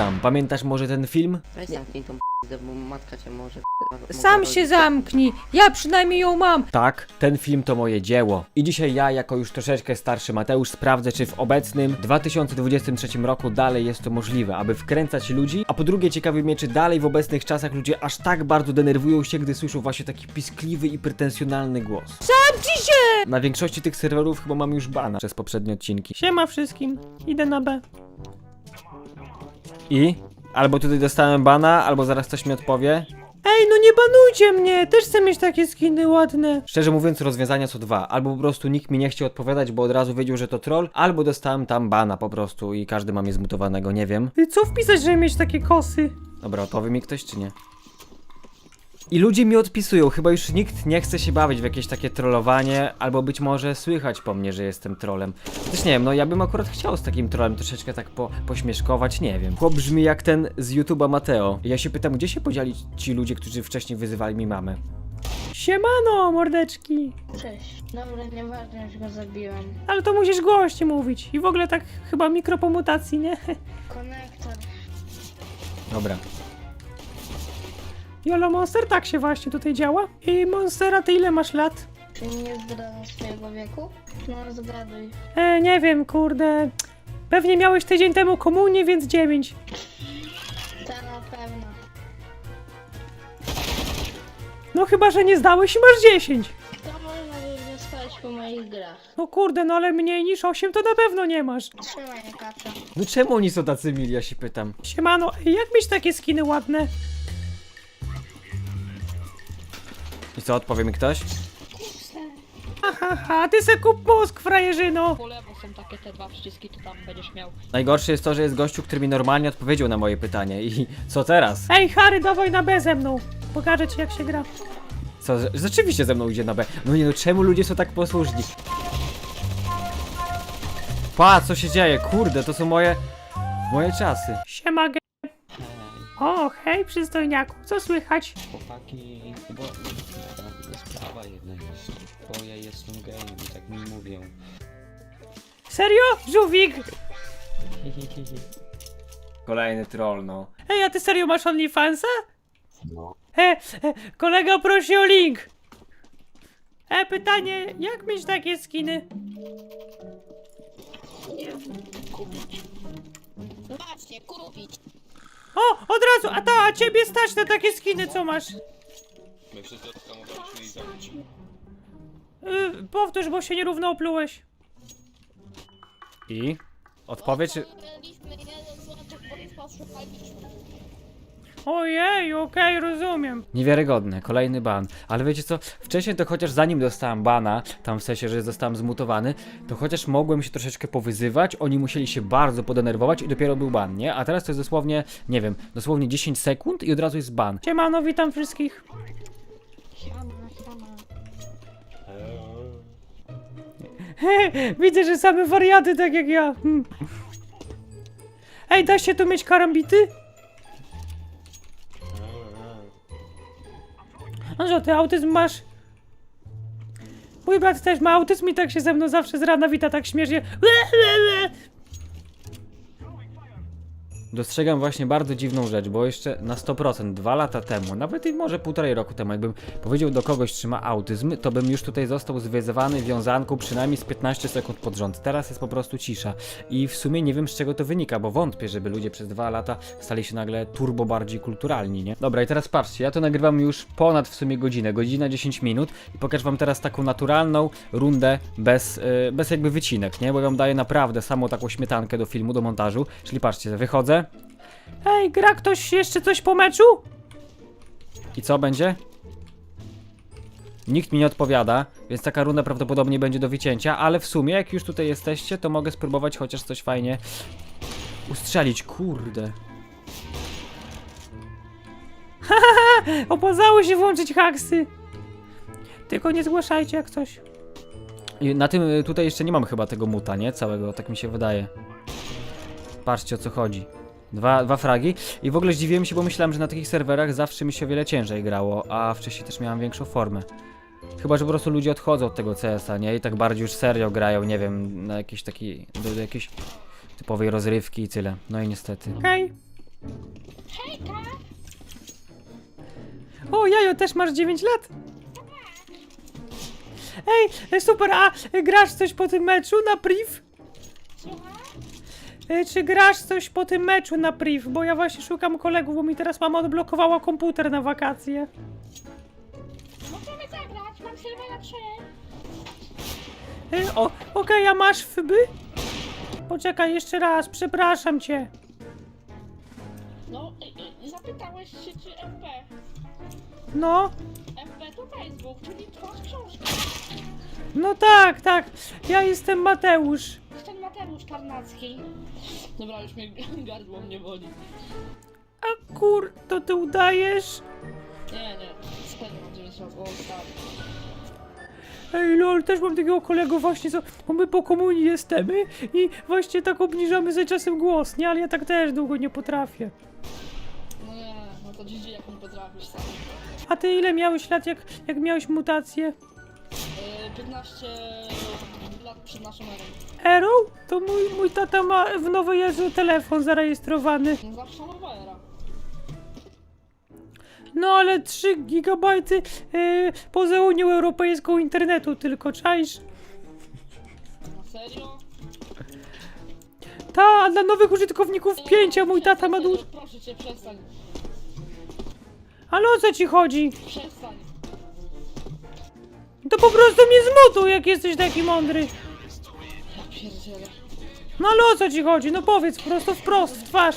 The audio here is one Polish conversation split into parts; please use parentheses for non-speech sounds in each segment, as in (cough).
tam, pamiętasz może ten film? Weź zamknij tą p***ę, bo matka cię może k***a, Sam się zamknij. Ja przynajmniej ją mam. Tak, ten film to moje dzieło. I dzisiaj ja, jako już troszeczkę starszy Mateusz, sprawdzę, czy w obecnym 2023 roku dalej jest to możliwe, aby wkręcać ludzi. A po drugie, ciekawi mnie, czy dalej w obecnych czasach ludzie aż tak bardzo denerwują się, gdy słyszą właśnie taki piskliwy i pretensjonalny głos. Zamknij się! Na większości tych serwerów chyba mam już bana przez poprzednie odcinki. Siema wszystkim. Idę na B. I? Albo tutaj dostałem bana, albo zaraz ktoś mi odpowie. Ej, no nie banujcie mnie. Też chcę mieć takie skiny ładne. Szczerze mówiąc, rozwiązania są dwa. Albo po prostu nikt mi nie chciał odpowiadać, bo od razu wiedział, że to troll, albo dostałem tam bana po prostu i każdy ma mnie zmutowanego, nie wiem. Co wpisać, żeby mieć takie kosy? Dobra, odpowie mi ktoś czy nie? I ludzie mi odpisują, chyba już nikt nie chce się bawić w jakieś takie trollowanie, albo być może słychać po mnie, że jestem trolem. Też nie wiem, no ja bym akurat chciał z takim trolem troszeczkę tak po, pośmieszkować, nie wiem. Chłop brzmi jak ten z YouTube'a Mateo. Ja się pytam, gdzie się podzieli ci ludzie, którzy wcześniej wyzywali mi mamę? Siemano, mordeczki. Cześć. Dobra, nieważne, że go zabiłem. Ale to musisz głośniej mówić. I w ogóle tak chyba mikro po mutacji, nie? Konektor. Dobra. Jolo Monster tak się właśnie tutaj działa. I Monstera, ty ile masz lat? Czy nie zdradzasz swojego wieku? No, zgaduj. E, nie wiem, kurde. Pewnie miałeś tydzień temu komunię, więc dziewięć. Ta na pewno. No chyba, że nie zdałeś i masz 10. To można by wysłać po moich grach. No kurde, no ale mniej niż 8 to na pewno nie masz. Trzymaj mnie, kacza. No czemu oni są tacy mili, ja się pytam. Siemano, ej, jak mieć takie skiny ładne? I co, odpowie mi ktoś? Haha, ty se kup mózg, frajerzyno. po lewo są takie te dwa przyciski, to tam będziesz miał. Najgorsze jest to, że jest gościu, który mi normalnie odpowiedział na moje pytanie i co teraz? Ej, Harry, dawaj na B ze mną. Pokażę ci, jak się gra. Co, że- rzeczywiście ze mną idzie na B. No nie no, czemu ludzie są tak posłużni? Pa, co się dzieje? Kurde, to są moje... moje czasy. Siema, ge... O, hej, przystojniaku, co słychać? Chłopaki, jedna jest, bo ja jestem gejem i tak mi mówią. Serio? Żółwik? (laughs) Kolejny troll, no. Ej, a ty serio masz OnlyFansa? No. E, e, kolega prosi o link. E, pytanie, jak mieć takie skiny? Właśnie, kupić. O, od razu, a ta, a ciebie stać na takie skiny, co masz? My wszyscy odkamowaliśmy i zabić. Y, powtórz, bo się nierówno oplułeś. I? Odpowiedź... Mieliśmy jeden złotek, bo poszukaliśmy. Ojej, okej, rozumiem. Niewiarygodne, kolejny ban. Ale wiecie co, wcześniej to chociaż zanim dostałem bana, tam w sensie, że zostałem zmutowany, to chociaż mogłem się troszeczkę powyzywać, oni musieli się bardzo podenerwować i dopiero był ban, nie? A teraz to jest dosłownie, nie wiem, dosłownie 10 sekund i od razu jest ban. Siemano, witam wszystkich. (laughs) Widzę, że same wariaty tak jak ja. Hmm. Ej, da się tu mieć karambity? A że ty autyzm masz? Mój brat też ma autyzm i tak się ze mną zawsze z rana wita tak śmiesznie. Dostrzegam właśnie bardzo dziwną rzecz, bo jeszcze na 100% dwa lata temu, nawet i może półtorej roku temu, jakbym powiedział do kogoś, czy ma autyzm, to bym już tutaj został zwyzywany wiązanką przynajmniej z 15 sekund pod rząd. Teraz jest po prostu cisza. I w sumie nie wiem z czego to wynika, bo wątpię, żeby ludzie przez dwa lata stali się nagle turbo bardziej kulturalni, nie? Dobra, i teraz patrzcie, ja to nagrywam już ponad w sumie godzinę, godzina 10 minut i pokażę wam teraz taką naturalną rundę bez, yy, bez jakby wycinek, nie? Bo ja wam daję naprawdę samą taką śmietankę do filmu, do montażu. Czyli patrzcie, wychodzę, Ej, gra ktoś jeszcze coś po meczu? I co będzie? Nikt mi nie odpowiada, więc taka runda prawdopodobnie będzie do wycięcia, ale w sumie, jak już tutaj jesteście, to mogę spróbować chociaż coś fajnie ustrzelić. Kurde. (laughs) Opłacało się włączyć haksy. Tylko nie zgłaszajcie jak coś. I na tym y, tutaj jeszcze nie mam chyba tego muta, nie? Całego, tak mi się wydaje. Patrzcie o co chodzi. Dwa, dwa fragi. I w ogóle zdziwiłem się, bo myślałem, że na takich serwerach zawsze mi się o wiele ciężej grało, a wcześniej też miałem większą formę. Chyba, że po prostu ludzie odchodzą od tego CS-a, nie? I tak bardziej już serio grają, nie wiem, na jakiejś takiej, do, do jakiejś typowej rozrywki i tyle. No i niestety. Okej. O, Jajo, też masz 9 lat? Ej, super, a grasz coś po tym meczu na priv? E, Czy grasz coś po tym meczu na priv? Bo ja właśnie szukam kolegów, bo mi teraz mama odblokowała komputer na wakacje. Możemy zagrać, mam Sylwera 3. E, O, okej, a masz FB? Poczekaj, jeszcze raz, przepraszam cię. No, y, y, zapytałeś się czy FB. No, FB to Facebook, czyli twarz książki. no tak, tak, ja jestem Mateusz. Ten Mateusz Tarnacki. Dobra, już mnie (laughs) gardło mnie boli. A kur, to ty udajesz? Nie, nie, 9 lat, o tak. Ej, lol, też mam takiego kolegę właśnie, co, bo my po komunii jesteśmy i właśnie tak obniżamy za czasem głos, nie? Ale ja tak też długo nie potrafię. No nie, no to GG jak nie potrafisz sam. A ty ile miałeś lat, jak, jak miałeś mutację? Yy, 15 lat przed naszą erą. Arrow? To mój, mój tata ma w Nowej Jezu telefon zarejestrowany. No zawsze nowa era. No ale 3 gigabajty yy, poza Unią Europejską internetu tylko, czaisz? Na serio? Ta, dla nowych użytkowników 5, a mój tata ma Przestań, dużo. Proszę cię, przestań. Ale o co ci chodzi? Przestań. To po prostu mnie zmutuj, jak jesteś taki mądry. Ja pierdzielę. No ale o co ci chodzi? No powiedz prosto wprost, w twarz.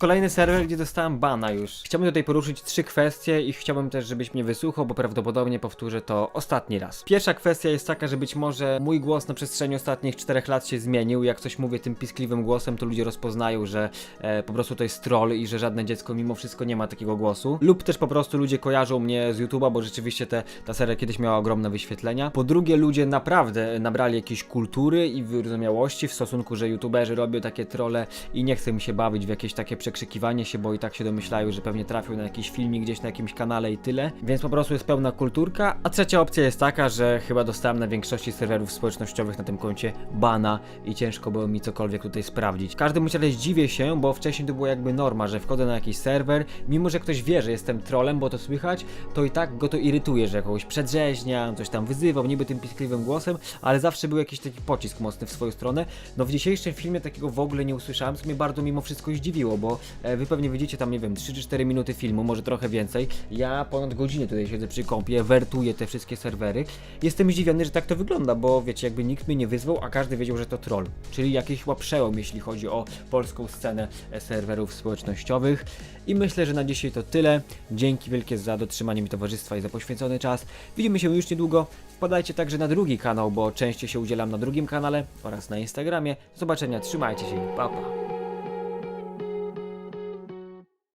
Kolejny serwer, gdzie dostałem bana już. Chciałbym tutaj poruszyć trzy kwestie i chciałbym też, żebyś mnie wysłuchał, bo prawdopodobnie powtórzę to ostatni raz. Pierwsza kwestia jest taka, że być może mój głos na przestrzeni ostatnich czterech lat się zmienił. Jak coś mówię tym piskliwym głosem, to ludzie rozpoznają, że e, po prostu to jest troll i że żadne dziecko mimo wszystko nie ma takiego głosu. Lub też po prostu ludzie kojarzą mnie z YouTube'a, bo rzeczywiście te, ta seria kiedyś miała ogromne wyświetlenia. Po drugie, ludzie naprawdę nabrali jakiejś kultury i wyrozumiałości w stosunku, że YouTuberzy robią takie trolle i nie chcę mi się bawić w jakieś takie przekrzykiwanie się, bo i tak się domyślają, że pewnie trafią na jakiś filmik gdzieś na jakimś kanale i tyle. Więc po prostu jest pełna kulturka. A trzecia opcja jest taka, że chyba dostałem na większości serwerów społecznościowych na tym koncie bana i ciężko było mi cokolwiek tutaj sprawdzić. W każdym razie dziwię się, bo wcześniej to było jakby norma, że wchodzę na jakiś serwer, mimo że ktoś wie, że jestem trolem, bo to słychać, to i tak go to irytuje, że kogoś przedrzeźnia, coś tam wyzywał, niby tym piskliwym głosem, ale zawsze był jakiś taki pocisk mocny w swoją stronę. No w dzisiejszym filmie takiego w ogóle nie usłyszałem, co mnie bardzo mimo wszystko zdziwiło, bo e, wy pewnie widzicie tam, nie wiem, 3 czy 4 minuty filmu, może trochę więcej. Ja ponad godzinę tutaj siedzę przy kąpie, wertuję te wszystkie serwery. Jestem zdziwiony, że tak to wygląda, bo wiecie, jakby nikt mnie nie wyzwał, a każdy wiedział, że to troll. Czyli jakiś chyba przełom, jeśli chodzi o polską scenę e, serwerów społecznościowych. I myślę, że na dzisiaj to tyle. Dzięki wielkie za dotrzymanie mi towarzystwa i za poświęcony czas. Widzimy się już niedługo. Wpadajcie także na drugi kanał, bo częściej się udzielam na drugim kanale oraz na Instagramie. Do zobaczenia, trzymajcie się, pa pa.